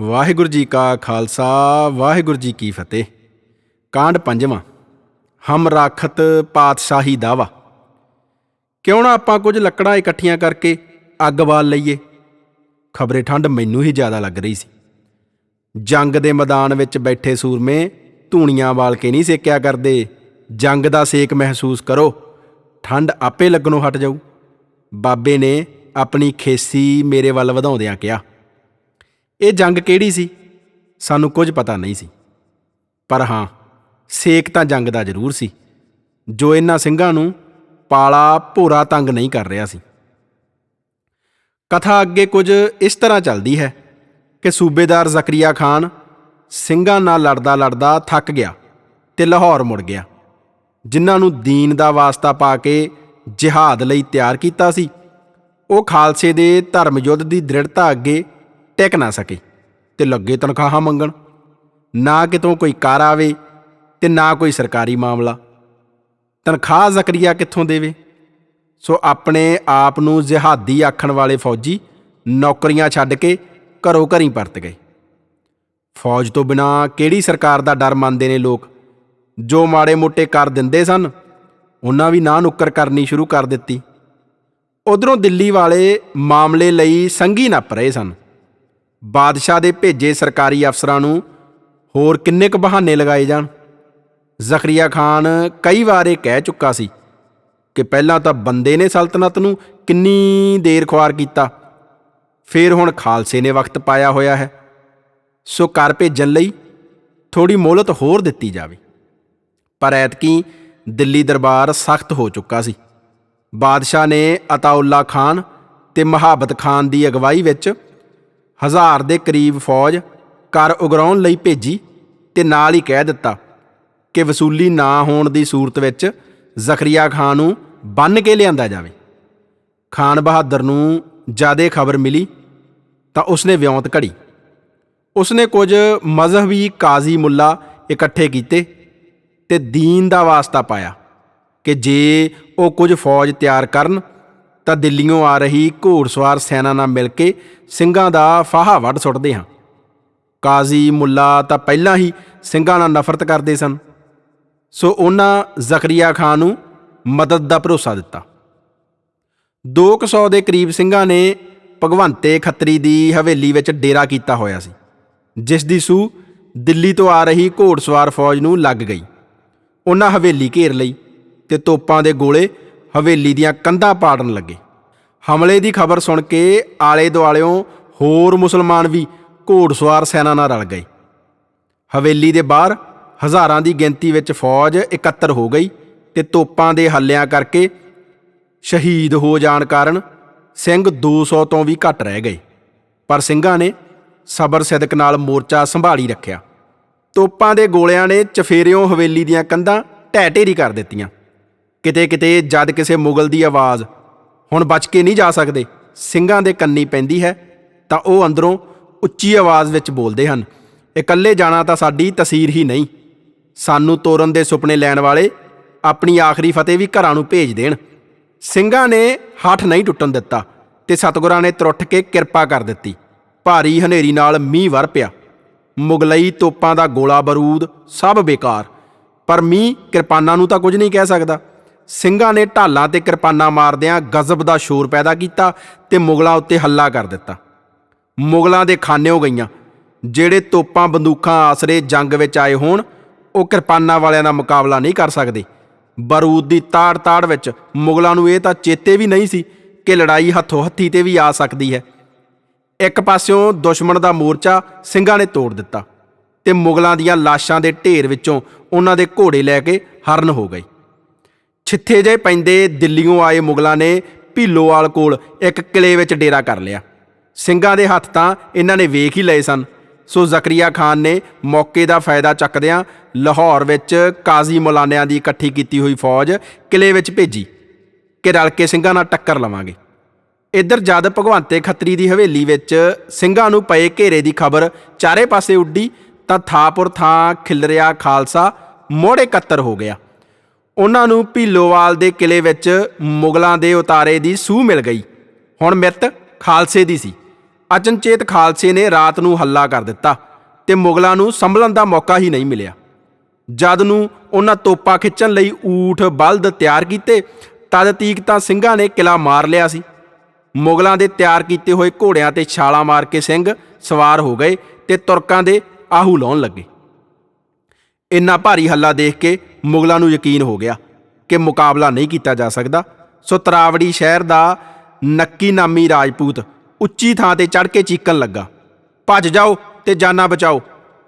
ਵਾਹਿਗੁਰੂ ਜੀ ਕਾ ਖਾਲਸਾ, ਵਾਹਿਗੁਰੂ ਜੀ ਕੀ ਫਤਿਹ। ਕਾਂਡ ਪੰਜਵਾਂ, ਹਮ ਰਾਖਤ ਪਾਤਸ਼ਾਹੀ ਦਾਵਾ। ਕਿਉਂ ਨਾ ਆਪਾਂ ਕੁਝ ਲੱਕੜਾਂ ਇਕੱਠੀਆਂ ਕਰਕੇ ਅੱਗ ਬਾਲ ਲਈਏ? ਖਬਰੇ ਠੰਡ ਮੈਨੂੰ ਹੀ ਜ਼ਿਆਦਾ ਲੱਗ ਰਹੀ ਸੀ। ਜੰਗ ਦੇ ਮੈਦਾਨ ਵਿੱਚ ਬੈਠੇ ਸੂਰਮੇ ਧੂਣੀਆਂ ਵਾਲ ਕੇ ਨਹੀਂ ਸੇਕਿਆ ਕਰਦੇ। ਜੰਗ ਦਾ ਸੇਕ ਮਹਿਸੂਸ ਕਰੋ ਠੰਡ ਆਪੇ ਲੱਗਣੋਂ ਹਟ ਜਾਊ। ਬਾਬੇ ਨੇ ਆਪਣੀ ਖੇਸੀ ਮੇਰੇ ਵੱਲ ਵਧਾਉਂਦਿਆਂ ਕਿਹਾ। ਇਹ ਜੰਗ ਕਿਹੜੀ ਸੀ? ਸਾਨੂੰ ਕੁਝ ਪਤਾ ਨਹੀਂ ਸੀ। ਪਰ ਹਾਂ, ਸੇਕ ਤਾਂ ਜੰਗ ਦਾ ਜ਼ਰੂਰ ਸੀ, ਜੋ ਇਹਨਾਂ ਸਿੰਘਾਂ ਨੂੰ ਪਾਲਾ ਭੋਰਾ ਤੰਗ ਨਹੀਂ ਕਰ ਰਿਹਾ ਸੀ। ਕਥਾ ਅੱਗੇ ਕੁਝ ਇਸ ਤਰ੍ਹਾਂ ਚੱਲਦੀ ਹੈ ਕਿ ਸੂਬੇਦਾਰ ਜ਼ਕਰੀਆ ਖਾਨ ਸਿੰਘਾਂ ਨਾਲ ਲੜਦਾ ਲੜਦਾ ਥੱਕ ਗਿਆ ਤੇ ਲਾਹੌਰ ਮੁੜ ਗਿਆ, ਜਿਨ੍ਹਾਂ ਨੂੰ ਦੀਨ ਦਾ ਵਾਸਤਾ ਪਾ ਕੇ ਜਿਹਾਦ ਲਈ ਤਿਆਰ ਕੀਤਾ ਸੀ। ਉਹ ਖਾਲਸੇ ਦੇ ਧਰਮ ਯੁੱਧ ਦੀ ਦ੍ਰਿੜਤਾ ਅੱਗੇ ਟਿਕ ਨਾ ਸਕੇ ਤੇ ਲੱਗੇ ਤਨਖਾਹਾਂ ਮੰਗਣ। ਨਾ ਕਿਤੋਂ ਕੋਈ ਕਾਰ ਆਵੇ ਤੇ ਨਾ ਕੋਈ ਸਰਕਾਰੀ ਮਾਮਲਾ। ਤਨਖਾਹ ਜ਼ਕਰੀਆ ਕਿੱਥੋਂ ਦੇਵੇ? ਸੋ ਆਪਣੇ ਆਪ ਨੂੰ ਜਿਹਾਦੀ ਆਖਣ ਵਾਲੇ ਫੌਜੀ ਨੌਕਰੀਆਂ ਛੱਡ ਕੇ ਘਰੋਂ ਘਰੀ ਪਰਤ ਗਏ। ਫੌਜ ਤੋਂ ਬਿਨਾ ਕਿਹੜੀ ਸਰਕਾਰ ਦਾ ਡਰ ਮੰਨਦੇ ਨੇ ਲੋਕ? ਜੋ ਮਾੜੇ ਮੋਟੇ ਕਰ ਦਿੰਦੇ ਸਨ, ਉਹਨਾਂ ਵੀ ਨਾ ਨੁੱਕਰ ਕਰਨੀ ਸ਼ੁਰੂ ਕਰ ਦਿੱਤੀ। ਉਧਰੋਂ ਦਿੱਲੀ ਵਾਲੇ ਮਾਮਲੇ ਲਈ ਸੰਗੀ ਨੱਪ ਰਹੇ ਸਨ। ਬਾਦਸ਼ਾਹ ਦੇ ਭੇਜੇ ਸਰਕਾਰੀ ਅਫਸਰਾਂ ਨੂੰ ਹੋਰ ਕਿੰਨੇ ਕੁ ਬਹਾਨੇ ਲਗਾਏ ਜਾਣ? ਜ਼ਕਰੀਆ ਖਾਨ ਕਈ ਵਾਰ ਇਹ ਕਹਿ ਚੁੱਕਾ ਸੀ ਕਿ ਪਹਿਲਾਂ ਤਾਂ ਬੰਦੇ ਨੇ ਸਲਤਨਤ ਨੂੰ ਕਿੰਨੀ ਦੇਰ ਖੁਆਰ ਕੀਤਾ, ਫਿਰ ਹੁਣ ਖਾਲਸੇ ਨੇ ਵਕਤ ਪਾਇਆ ਹੋਇਆ ਹੈ। ਸੋ ਕਰ ਭੇਜਣ ਲਈ ਥੋੜੀ ਮੋਹਲਤ ਹੋਰ ਦਿੱਤੀ ਜਾਵੇ। ਪਰ ਐਤਕੀ ਦਿੱਲੀ ਦਰਬਾਰ ਸਖਤ ਹੋ ਚੁੱਕਾ ਸੀ। ਬਾਦਸ਼ਾਹ ਨੇ ਅਤਾਉੱਲਾ ਖਾਨ ਤੇ ਮਹਾਬਤ ਖਾਨ ਦੀ ਅਗਵਾਈ ਵਿੱਚ ਹਜ਼ਾਰ ਦੇ ਕਰੀਬ ਫੌਜ ਕਰ ਉਗਰਾਉਣ ਲਈ ਭੇਜੀ ਤੇ ਨਾਲ ਹੀ ਕਹਿ ਦਿੱਤਾ ਕਿ ਵਸੂਲੀ ਨਾ ਹੋਣ ਦੀ ਸੂਰਤ ਵਿੱਚ ਜ਼ਕਰੀਆ ਖਾਨ ਨੂੰ ਬੰਨ ਕੇ ਲਿਆਂਦਾ ਜਾਵੇ। ਖਾਨ ਬਹਾਦਰ ਨੂੰ ਜਿਆਦੇ ਖਬਰ ਮਿਲੀ ਤਾਂ ਉਸਨੇ ਵਿਉਂਤ ਘੜੀ। ਉਸਨੇ ਕੁਝ ਮਜ਼ਹਬੀ ਕਾਜ਼ੀ ਮੁੱਲਾ ਇਕੱਠੇ ਕੀਤੇ ਤੇ ਦੀਨ ਦਾ ਵਾਸਤਾ ਪਾਇਆ ਕਿ ਜੇ ਉਹ ਕੁਝ ਫੌਜ ਤਿਆਰ ਕਰਨ ਤਾਂ ਦਿੱਲੀੋਂ ਆ ਰਹੀ ਘੋੜਸਵਾਰ ਸੈਨਾ ਨਾਲ ਮਿਲ ਕੇ ਸਿੰਘਾਂ ਦਾ ਫਾਹਾ ਵੱਢ ਸੁੱਟਦੇ ਹਾਂ। ਕਾਜ਼ੀ ਮੁੱਲਾ ਤਾਂ ਪਹਿਲਾਂ ਹੀ ਸਿੰਘਾਂ ਨਾਲ ਨਫ਼ਰਤ ਕਰਦੇ ਸਨ। ਸੋ ਉਹਨਾਂ ਜ਼ਕਰੀਆ ਖਾਨ ਨੂੰ ਮਦਦ ਦਾ ਭਰੋਸਾ ਦਿੱਤਾ। 200 ਦੇ ਕਰੀਬ ਸਿੰਘਾਂ ਨੇ ਭਗਵੰਤੇ ਖੱਤਰੀ ਦੀ ਹਵੇਲੀ ਵਿੱਚ ਡੇਰਾ ਕੀਤਾ ਹੋਇਆ ਸੀ, ਜਿਸ ਦੀ ਸੂ ਦਿੱਲੀ ਤੋਂ ਆ ਰਹੀ ਘੋੜਸਵਾਰ ਫੌਜ ਨੂੰ ਲੱਗ ਗਈ। ਉਹਨਾਂ ਹਵੇਲੀ ਘੇਰ ਲਈ ਤੇ ਤੋਪਾਂ ਦੇ ਗੋਲੇ ਹਵੇਲੀ ਦੀਆਂ ਕੰਧਾਂ ਪਾੜਨ ਲੱਗੇ। ਹਮਲੇ ਦੀ ਖਬਰ ਸੁਣ ਕੇ ਆਲੇ ਦੁਆਲਿਓਂ ਹੋਰ ਮੁਸਲਮਾਨ ਵੀ ਘੋੜਸਵਾਰ ਸੈਨਾ ਨਾਲ ਰਲ ਗਏ। ਹਵੇਲੀ ਦੇ ਬਾਹਰ ਹਜ਼ਾਰਾਂ ਦੀ ਗਿਣਤੀ ਵਿੱਚ ਫੌਜ ਇਕੱਤਰ ਹੋ ਗਈ ਤੇ ਤੋਪਾਂ ਦੇ ਹੱਲਿਆਂ ਕਰਕੇ ਸ਼ਹੀਦ ਹੋ ਜਾਣ ਕਾਰਨ ਸਿੰਘ 200 ਤੋਂ ਵੀ ਘੱਟ ਰਹਿ ਗਏ। ਪਰ ਸਿੰਘਾਂ ਨੇ ਸਬਰ ਸਿਦਕ ਨਾਲ ਮੋਰਚਾ ਸੰਭਾਲੀ ਰੱਖਿਆ। ਤੋਪਾਂ ਦੇ ਗੋਲਿਆਂ ਨੇ ਚਫੇਰਿਓਂ ਹਵੇਲੀ ਦੀਆਂ ਕੰਧਾਂ ਢਹਿ ਢੇਰੀ ਕਰ ਦਿੱਤੀਆਂ। ਕਿਤੇ ਕਿਤੇ ਜਦ ਕਿਸੇ ਮੁਗਲ ਦੀ ਆਵਾਜ਼, ਹੁਣ ਬਚ ਕੇ ਨਹੀਂ ਜਾ ਸਕਦੇ, ਸਿੰਘਾਂ ਦੇ ਕੰਨੀ ਪੈਂਦੀ ਹੈ, ਤਾਂ ਉਹ ਅੰਦਰੋਂ ਉੱਚੀ ਆਵਾਜ਼ ਵਿੱਚ ਬੋਲਦੇ ਹਨ, ਇਕੱਲੇ ਜਾਣਾ ਤਾਂ ਸਾਡੀ ਤਸੀਰ ਹੀ ਨਹੀਂ, ਸਾਨੂੰ ਤੋਰਨ ਦੇ ਸੁਪਨੇ ਲੈਣ ਵਾਲੇ ਆਪਣੀ ਆਖਰੀ ਫਤਿਹ ਵੀ ਘਰਾਂ ਨੂੰ ਭੇਜ ਦੇਣ, ਸਿੰਘਾਂ ਨੇ ਹੱਠ ਨਹੀਂ ਟੁੱਟਣ ਦਿੱਤਾ, ਤੇ ਸਤਗੁਰਾਂ ਨੇ ਤਰੁੱਠ ਕੇ ਕਿਰਪਾ ਕਰ ਦਿੱਤੀ, ਭਾਰੀ ਹਨੇਰੀ ਨਾਲ ਮੀਂਹ ਵਰ ਪਿਆ, ਮੁਗਲਈ ਤੋਪਾਂ ਦਾ ਗੋਲਾ ਬਾਰੂਦ ਸਭ ਬੇਕਾਰ, ਪਰ ਮੀਂਹ ਕਿਰਪਾਨਾਂ ਨੂੰ ਤਾਂ ਕੁਝ ਨਹੀਂ ਕਹਿ ਸਕਦਾ। ਸਿੰਘਾਂ ਨੇ ਢਾਲਾਂ ਤੇ ਕਿਰਪਾਨਾਂ ਮਾਰਦਿਆਂ ਗਜ਼ਬ ਦਾ ਸ਼ੋਰ ਪੈਦਾ ਕੀਤਾ ਤੇ ਮੁਗਲਾਂ ਉੱਤੇ ਹੱਲਾ ਕਰ ਦਿੱਤਾ। ਮੁਗਲਾਂ ਦੇ ਖਾਨਿਓ ਗਈਆਂ। ਜਿਹੜੇ ਤੋਪਾਂ ਬੰਦੂਕਾਂ ਆਸਰੇ ਜੰਗ ਵਿੱਚ ਆਏ ਹੋਣ, ਉਹ ਕਿਰਪਾਨਾਂ ਵਾਲਿਆਂ ਦਾ ਮੁਕਾਬਲਾ ਨਹੀਂ ਕਰ ਸਕਦੇ। ਬਾਰੂਦ ਦੀ ਤਾੜ-ਤਾੜ ਵਿੱਚ ਮੁਗਲਾਂ ਨੂੰ ਇਹ ਤਾਂ ਚੇਤੇ ਵੀ ਨਹੀਂ ਸੀ ਕਿ ਲੜਾਈ ਹੱਥੋਂ ਹੱਥੀ ਤੇ ਵੀ ਆ ਸਕਦੀ ਹੈ। ਇੱਕ ਪਾਸਿਓਂ ਦੁਸ਼ਮਣ ਦਾ ਮੋਰਚਾ ਸਿੰਘਾਂ ਨੇ ਤੋੜ ਦਿੱਤਾ ਤੇ ਮੁਗਲਾਂ ਦੀਆਂ ਲਾਸ਼ਾਂ ਦੇ ਢੇਰ ਵਿੱਚੋਂ ਉਹਨਾਂ ਦੇ ਘੋੜੇ ਲੈ ਕੇ ਹਰਨ ਹੋ ਗਏ। ਛਿੱਥੇ ਜੇ ਪੈਂਦੇ ਦਿੱਲੀੋਂ ਆਏ ਮੁਗਲਾਂ ਨੇ ਭੀਲੋਵਾਲ ਕੋਲ ਇੱਕ ਕਿਲੇ ਵਿੱਚ ਡੇਰਾ ਕਰ ਲਿਆ। ਸਿੰਘਾਂ ਦੇ ਹੱਥ ਤਾਂ ਇਹਨਾਂ ਨੇ ਵੇਖ ਹੀ ਲਏ ਸਨ। ਸੋ ਜ਼ਕਰੀਆ ਖਾਨ ਨੇ ਮੌਕੇ ਦਾ ਫਾਇਦਾ ਚੱਕਦਿਆਂ ਲਾਹੌਰ ਵਿੱਚ ਕਾਜ਼ੀ ਮੌਲਾਨਿਆਂ ਦੀ ਇਕੱਠੀ ਕੀਤੀ ਹੋਈ ਫੌਜ ਕਿਲੇ ਵਿੱਚ ਭੇਜੀ ਕਿ ਰਲ ਕੇ ਸਿੰਘਾਂ ਨਾਲ ਟੱਕਰ ਲਵਾਂਗੇ। ਇੱਧਰ ਜਦ ਭਗਵੰਤੇ ਖੱਤਰੀ ਦੀ ਹਵੇਲੀ ਵਿੱਚ ਸਿੰਘਾਂ ਨੂੰ ਪਏ ਘੇਰੇ ਦੀ ਖਬਰ ਚਾਰੇ ਪਾਸੇ ਉੱਡੀ ਤਾਂ ਥਾਪੁਰ ਥਾਂ ਖਿਲਰਿਆ ਖਾਲਸਾ ਮੋੜੇ ਕੱਤਰ ਹੋ ਗਿਆ। ਉਹਨਾਂ ਨੂੰ ਭੀਲੋਵਾਲ ਦੇ ਕਿਲੇ ਵਿੱਚ ਮੁਗਲਾਂ ਦੇ ਉਤਾਰੇ ਦੀ ਸੂਹ ਮਿਲ ਗਈ। ਹੁਣ ਮਿੱਤ ਖਾਲਸੇ ਦੀ ਸੀ। ਅਚਨਚੇਤ ਖਾਲਸੇ ਨੇ ਰਾਤ ਨੂੰ ਹੱਲਾ ਕਰ ਦਿੱਤਾ ਤੇ ਮੁਗਲਾਂ ਨੂੰ ਸੰਭਲਣ ਦਾ ਮੌਕਾ ਹੀ ਨਹੀਂ ਮਿਲਿਆ। ਜਦ ਨੂੰ ਉਹਨਾਂ ਤੋਪਾਂ ਖਿੱਚਣ ਲਈ ਊਠ ਬਲਦ ਤਿਆਰ ਕੀਤੇ, ਤਦ ਤੀਕ ਤਾਂ ਸਿੰਘਾਂ ਨੇ ਕਿਲਾ ਮਾਰ ਲਿਆ ਸੀ। ਮੁਗਲਾਂ ਦੇ ਤਿਆਰ ਕੀਤੇ ਹੋਏ ਘੋੜਿਆਂ ਤੇ ਛਾਲਾਂ ਮਾਰ ਕੇ ਸਿੰਘ ਸਵਾਰ ਹੋ ਗਏ ਤੇ ਤੁਰਕਾਂ ਦੇ ਆਹੂ ਲਾਉਣ ਲੱਗੇ। ਇੰਨਾ ਭਾਰੀ ਹੱਲਾ ਦੇਖ ਕੇ ਮੁਗਲਾਂ ਨੂੰ ਯਕੀਨ ਹੋ ਗਿਆ ਕਿ ਮੁਕਾਬਲਾ ਨਹੀਂ ਕੀਤਾ ਜਾ ਸਕਦਾ। ਸੋ ਤਰਾਵੜੀ ਸ਼ਹਿਰ ਦਾ ਨੱਕੀ ਨਾਮੀ ਰਾਜਪੂਤ ਉੱਚੀ ਥਾਂ ਤੇ ਚੜ ਕੇ ਚੀਕਣ ਲੱਗਾ। ਭੱਜ ਜਾਓ ਤੇ ਜਾਨਾਂ ਬਚਾਓ।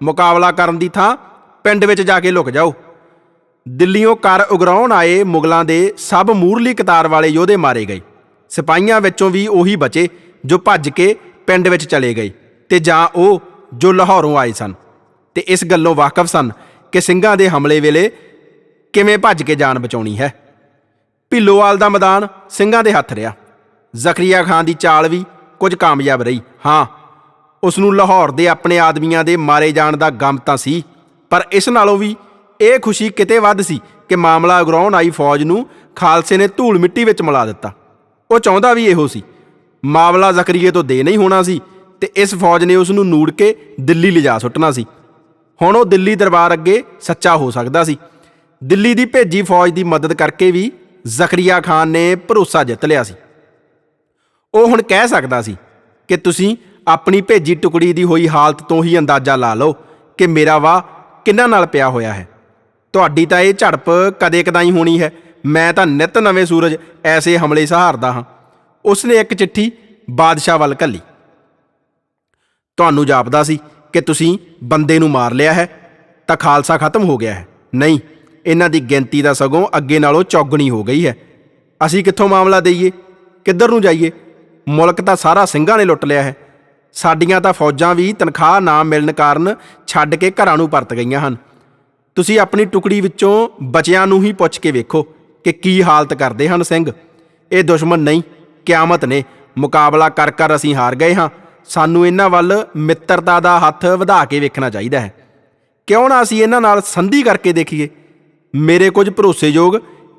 ਮੁਕਾਬਲਾ ਕਰਨ ਦੀ ਥਾਂ ਪਿੰਡ ਵਿੱਚ ਜਾ ਕੇ ਲੁਕ ਜਾਓ। ਦਿੱਲੀੋਂ ਕਰ ਉਗਰਾਉਣ ਆਏ ਮੁਗਲਾਂ ਦੇ ਸਭ ਮੂਰਲੀ ਕਤਾਰ ਵਾਲੇ ਯੋਧੇ ਮਾਰੇ ਗਏ। ਸਿਪਾਹੀਆਂ ਵਿੱਚੋਂ ਵੀ ਉਹੀ ਬਚੇ ਜੋ ਭੱਜ ਕੇ ਪਿੰਡ ਵਿੱਚ ਚਲੇ ਗਏ ਤੇ ਜਾਂ ਉਹ ਜੋ ਲਾਹੌਰੋਂ ਆਏ ਸਨ। ਤੇ ਇਸ ਗੱਲੋਂ ਵਾਕਿਫ ਸਨ ਕਿ ਸਿੰਘਾਂ ਦੇ ਹਮਲੇ ਵੇਲੇ ਕਿਵੇਂ ਭੱਜ ਕੇ ਜਾਨ ਬਚਾਉਣੀ ਹੈ? ਭਿੱਲੋਵਾਲ ਦਾ ਮੈਦਾਨ ਸਿੰਘਾਂ ਦੇ ਹੱਥ ਰਿਹਾ। ਜ਼ਕਰੀਆ ਖਾਨ ਦੀ ਚਾਲ ਵੀ ਕੁਝ ਕਾਮਯਾਬ ਰਹੀ। ਹਾਂ ਉਸ ਨੂੰ ਲਾਹੌਰ ਦੇ ਆਪਣੇ ਆਦਮੀਆਂ ਦੇ ਮਾਰੇ ਜਾਣ ਦਾ ਗਮ ਤਾਂ ਸੀ, ਪਰ ਇਸ ਨਾਲੋਂ ਵੀ ਇਹ ਖੁਸ਼ੀ ਕਿਤੇ ਵੱਧ ਸੀ ਕਿ ਮਾਮਲਾ ਉਗਰਾਉਣ ਆਈ ਫੌਜ ਨੂੰ ਖਾਲਸੇ ਨੇ ਧੂਲ ਮਿੱਟੀ ਵਿੱਚ ਮਿਲਾ ਦਿੱਤਾ। ਉਹ ਚਾਹੁੰਦਾ ਵੀ ਇਹੋ ਸੀ। ਮਾਮਲਾ ਜ਼ਕਰੀਏ ਤੋਂ ਦੇ ਨਹੀਂ ਹੋਣਾ ਸੀ ਤੇ ਇਸ ਫੌਜ ਨੇ ਉਸ ਨੂੰ ਨੂੜ ਕੇ ਦਿੱਲੀ ਲਿਜਾ ਸੁੱਟਣਾ ਸੀ। ਹੁਣ ਉਹ ਦਿੱਲੀ ਦਰਬਾਰ ਅੱਗੇ ਸੱਚਾ ਹੋ ਸਕਦਾ ਸੀ। ਦਿੱਲੀ ਦੀ ਭੇਜੀ ਫੌਜ ਦੀ ਮਦਦ ਕਰਕੇ ਵੀ ਜ਼ਕਰੀਆ ਖਾਨ ਨੇ ਭਰੋਸਾ ਜਿੱਤ ਲਿਆ ਸੀ। ਉਹ ਹੁਣ ਕਹਿ ਸਕਦਾ ਸੀ ਕਿ ਤੁਸੀਂ ਆਪਣੀ ਭੇਜੀ ਟੁਕੜੀ ਦੀ ਹੋਈ ਹਾਲਤ ਤੋਂ ਹੀ ਅੰਦਾਜ਼ਾ ਲਾ ਲਓ ਕਿ ਮੇਰਾ ਵਾਹ ਕਿੰਨਾ ਨਾਲ ਪਿਆ ਹੋਇਆ ਹੈ। ਤੁਹਾਡੀ ਤਾਂ ਇਹ ਝੜਪ ਕਦੇ ਕਦਾਈ ਹੋਣੀ ਹੈ। ਮੈਂ ਤਾਂ ਨਿਤ ਨਵੇਂ ਸੂਰਜ ਐਸੇ ਹਮਲੇ ਸਹਾਰਦਾ ਹਾਂ। ਉਸਨੇ ਇੱਕ ਚਿੱਠੀ ਬਾਦਸ਼ਾਹ ਵੱਲ ਘੱਲੀ। ਤੁਹਾਨੂੰ ਜਾਪਦਾ ਸੀ ਕਿ ਤੁਸੀਂ ਬੰਦੇ ਨੂੰ ਮਾਰ ਲਿਆ ਹੈ, ਤਾਂ ਖਾਲਸਾ ਖਤਮ ਹੋ ਗਿਆ ਹੈ। ਨਹੀਂ ਇਹਨਾਂ ਦੀ ਗਿਣਤੀ ਦਾ ਸਗੋਂ ਅੱਗੇ ਨਾਲੋਂ ਚੌਗਣੀ ਹੋ ਗਈ ਹੈ। ਅਸੀਂ ਕਿੱਥੋਂ ਮਾਮਲਾ ਦਈਏ? ਕਿੱਧਰ ਨੂੰ ਜਾਈਏ? ਮੁਲਕ ਤਾਂ ਸਾਰਾ ਸਿੰਘਾਂ ਨੇ ਲੁੱਟ ਲਿਆ ਹੈ। ਸਾਡੀਆਂ ਤਾਂ ਫੌਜਾਂ ਵੀ ਤਨਖਾਹ ਨਾ ਮਿਲਣ ਕਾਰਨ ਛੱਡ ਕੇ ਘਰਾਂ ਨੂੰ ਪਰਤ ਗਈਆਂ ਹਨ। ਤੁਸੀਂ ਆਪਣੀ ਟੁਕੜੀ ਵਿੱਚੋਂ ਬਚਿਆਂ ਨੂੰ ਹੀ ਪੁੱਛ ਕੇ ਵੇਖੋ ਕਿ ਕੀ ਹਾਲਤ ਕਰਦੇ ਹਨ ਸਿੰਘ। ਇਹ ਦੁਸ਼ਮਣ ਨਹੀਂ, ਕਿਆਮਤ ਨੇ। ਮੁਕਾਬਲਾ ਕਰ ਕਰ ਅਸੀਂ ਹਾਰ ਗਏ ਹਾਂ। ਸਾਨੂੰ ਇਹਨਾਂ ਵੱਲ ਮਿੱਤਰਤਾ ਦਾ ਹੱਥ ਵਧਾ ਕੇ ਵੇਖਣਾ ਚਾਹੀਦਾ ਹੈ। ਕਿਉਂ ਨਾ ਅਸੀਂ ਇਹਨਾਂ ਨਾਲ ਸੰਧੀ ਕਰਕੇ ਦੇਖੀਏ? ਮੇਰੇ ਕੁਝ ਭਰੋਸੇਯੋਗ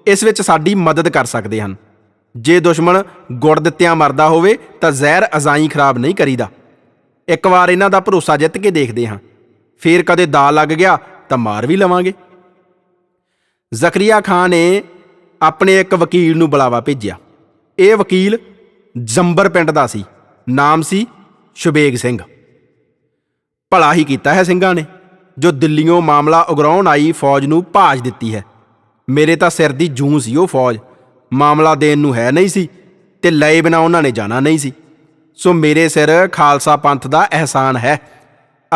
ਇਸ ਵਿੱਚ ਸਾਡੀ ਮਦਦ ਕਰ ਸਕਦੇ ਹਨ। ਜੇ ਦੁਸ਼ਮਣ ਗੁੜ ਦਿੱਤਿਆਂ ਮਰਦਾ ਹੋਵੇ, ਤਾਂ ਜ਼ਹਿਰ ਅਜ਼ਾਈ ਖਰਾਬ ਨਹੀਂ ਕਰੀਦਾ। ਇੱਕ ਵਾਰ ਇਹਨਾਂ ਦਾ ਭਰੋਸਾ ਜਿੱਤ ਕੇ ਦੇਖਦੇ ਹਾਂ। ਫੇਰ ਕਦੇ ਦਾ ਲੱਗ ਗਿਆ, ਤਾਂ ਮਾਰ ਵੀ ਲਵਾਂਗੇ। ਜ਼ਕਰੀਆ ਖਾਨ ਨੇ ਆਪਣੇ ਇੱਕ ਵਕੀਲ ਨੂੰ ਬੁਲਾਵਾ ਭੇਜਿਆ। ਇਹ ਵਕੀਲ ਜੰਬਰ ਪਿੰਡ ਦਾ ਸੀ। ਨਾਮ ਸੀ ਸ਼ੁਬੇਗ ਸਿੰਘ। ਭਲਾ ਹੀ ਕੀਤਾ ਹੈ ਸਿੰਘਾਂ ਨੇ। ਜੋ ਦਿੱਲੀੋਂ ਮਾਮਲਾ ਉਗਰਾਉਣ ਆਈ ਫੌਜ ਨੂੰ ਭਾਜ ਦਿੱਤੀ ਹੈ। ਮੇਰੇ ਤਾਂ ਸਿਰ ਦੀ ਜੂੰ ਸੀ ਉਹ ਫੌਜ। ਮਾਮਲਾ ਦੇਣ ਨੂੰ ਹੈ ਨਹੀਂ ਸੀ ਤੇ ਲਏ ਬਿਨਾ ਉਹਨਾਂ ਨੇ ਜਾਣਾ ਨਹੀਂ ਸੀ। ਸੋ ਮੇਰੇ ਸਿਰ ਖਾਲਸਾ ਪੰਥ ਦਾ ਅਹਿਸਾਨ ਹੈ।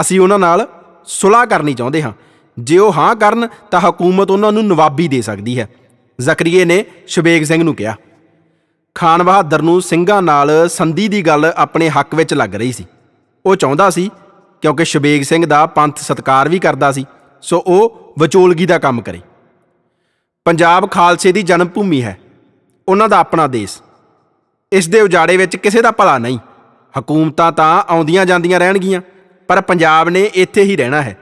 ਅਸੀਂ ਉਹਨਾਂ ਨਾਲ ਸੁਲਾਹ ਕਰਨੀ ਚਾਹੁੰਦੇ ਹਾਂ। ਜੇ ਉਹ ਹਾਂ ਕਰਨ ਤਾਂ ਹਕੂਮਤ ਉਹਨਾਂ ਨੂੰ ਨਵਾਬੀ ਦੇ ਸਕਦੀ ਹੈ। ਜ਼ਕਰੀਏ ਨੇ ਸ਼ਬੇਗ ਸਿੰਘ ਨੂੰ ਕਿਹਾ। ਖਾਨ ਬਹਾਦਰ ਨੂੰ ਸਿੰਘਾਂ ਨਾਲ ਸੰਧੀ ਦੀ ਗੱਲ ਆਪਣੇ ਹੱਕ ਵਿੱਚ ਲੱਗ ਰਹੀ ਸੀ। ਉਹ ਚਾਹੁੰਦਾ ਸੀ ਕਿਉਂਕਿ ਸ਼ਬੇਗ ਸਿੰਘ ਦਾ ਪੰਥ ਸਤਕਾਰ ਵੀ ਕਰਦਾ ਸੀ, ਸੋ ਉਹ ਵਿਚੋਲਗੀ ਦਾ ਕੰਮ ਕਰੇ। ਪੰਜਾਬ ਖਾਲਸੇ ਦੀ ਜਨਮ ਭੂਮੀ ਹੈ। ਉਹਨਾਂ ਦਾ ਆਪਣਾ ਦੇਸ਼। ਇਸ ਦੇ ਉਜਾੜੇ ਵਿੱਚ ਕਿਸੇ ਦਾ ਭਲਾ ਨਹੀਂ। ਹਕੂਮਤਾਂ ਤਾਂ ਆਉਂਦੀਆਂ ਜਾਂਦੀਆਂ ਰਹਿਣਗੀਆਂ, ਪਰ ਪੰਜਾਬ ਨੇ ਇੱਥੇ ਹੀ ਰਹਿਣਾ ਹੈ।